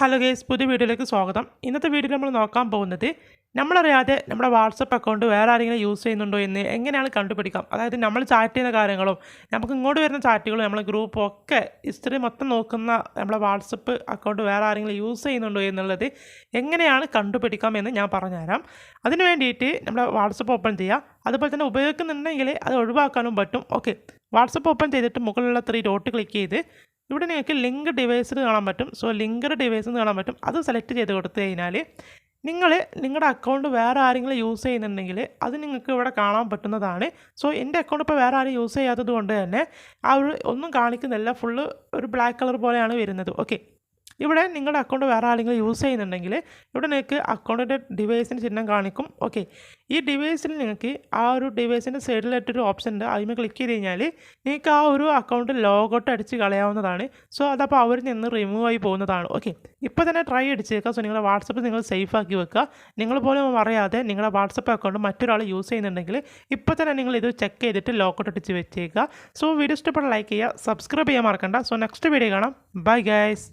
Hello guys പുതിയ വീഡിയോയിലേക്ക് സ്വാഗതം. ഇന്നത്തെ വീഡിയോയിൽ നമ്മൾ നോക്കാൻ പോകുന്നത് നമ്മളറിയാതെ നമ്മുടെ വാട്സപ്പ് അക്കൗണ്ട് വേറെ ആരെങ്കിലും യൂസ് ചെയ്യുന്നുണ്ടോ എന്ന് എങ്ങനെയാണ് കണ്ടുപിടിക്കാം? അതായത് നമ്മൾ ചാറ്റ് ചെയ്യുന്ന കാര്യങ്ങളും നമുക്ക് ഇങ്ങോട്ട് വരുന്ന ചാറ്റുകളും നമ്മളെ ഗ്രൂപ്പും ഒക്കെ ഹിസ്റ്ററി മൊത്തം നോക്കുന്ന നമ്മളെ വാട്സപ്പ് അക്കൗണ്ട് വേറെ ആരെങ്കിലും യൂസ് ചെയ്യുന്നുണ്ടോ എന്നുള്ളത് എങ്ങനെയാണ് കണ്ടുപിടിക്കാം എന്ന് ഞാൻ പറഞ്ഞുതരാം. അതിന് വേണ്ടിയിട്ട് നമ്മുടെ വാട്സപ്പ് ഓപ്പൺ ചെയ്യുക അതുപോലെ തന്നെ ഉപയോഗിക്കുന്നുണ്ടെങ്കിൽ അത് ഒഴിവാക്കാനും പറ്റും. ഓക്കെ വാട്സപ്പ് ഓപ്പൺ ചെയ്തിട്ട് മുകളിലുള്ള ത്രീ ഡോട്ട് ക്ലിക്ക് ചെയ്ത് ഇവിടെ നിങ്ങൾക്ക് ലിങ്ക് ഡിവൈസിൽ കാണാൻ പറ്റും. സോ ലിങ്കഡ് ഡിവൈസ് എന്ന് കാണാൻ പറ്റും. അത് സെലക്ട് ചെയ്ത് കൊടുത്തു കഴിഞ്ഞാൽ നിങ്ങൾ നിങ്ങളുടെ അക്കൗണ്ട് വേറെ ആരെങ്കിലും യൂസ് ചെയ്യുന്നുണ്ടെങ്കിൽ അത് നിങ്ങൾക്ക് ഇവിടെ കാണാൻ പറ്റുന്നതാണ്. സോ എന്റെ അക്കൗണ്ട് ഇപ്പോൾ വേറെ ആരും യൂസ് ചെയ്യാത്തത് കൊണ്ട് തന്നെ ആ ഒരു ഒന്നും കാണിക്കുന്നില്ല. ഫുള്ള് ഒരു ബ്ലാക്ക് കളർ പോലെയാണ് വരുന്നത്. ഓക്കെ ഇവിടെ നിങ്ങളുടെ അക്കൗണ്ട് വേറെ ആരെങ്കിലും യൂസ് ചെയ്യുന്നുണ്ടെങ്കിൽ ഇവിടെ നിങ്ങൾക്ക് അക്കൗണ്ടിന്റെ ഡിവൈസിന്റെ ചിഹ്നം കാണിക്കും. ഓക്കെ ഈ ഡിവൈസിൽ നിങ്ങൾക്ക് ആ ഒരു ഡിവൈസിന്റെ സൈഡിലായിട്ടൊരു ഓപ്ഷൻ ഉണ്ട്. അതിന് ക്ലിക്ക് ചെയ്ത് കഴിഞ്ഞാൽ നിങ്ങൾക്ക് ആ ഒരു അക്കൗണ്ട് ലോഗൗട്ട് അടിച്ച് കളയാവുന്നതാണ്. സോ അതപ്പോൾ അവരിൽ നിന്ന് റിമൂവ് ആയി പോകുന്നതാണ്. ഓക്കെ ഇപ്പോൾ തന്നെ ട്രൈ അടിച്ച് വെക്കുക സോ നിങ്ങളുടെ വാട്സപ്പ് നിങ്ങൾ സേഫ് ആക്കി വെക്കുക. നിങ്ങൾ പോലും അറിയാതെ നിങ്ങളുടെ വാട്സപ്പ് അക്കൗണ്ട് മറ്റൊരാൾ യൂസ് ചെയ്യുന്നുണ്ടെങ്കിൽ ഇപ്പോൾ തന്നെ നിങ്ങൾ ഇത് ചെക്ക് ചെയ്തിട്ട് ലോക്കൗട്ട് അടിച്ച് വെച്ചേക്കുക. സോ വീഡിയോ ഇഷ്ടപ്പെട്ട ലൈക്ക് ചെയ്യുക. സബ്സ്ക്രൈബ് ചെയ്യാൻ മറക്കണ്ട. സോ നെക്സ്റ്റ് വീഡിയോ കാണാം. Bye guys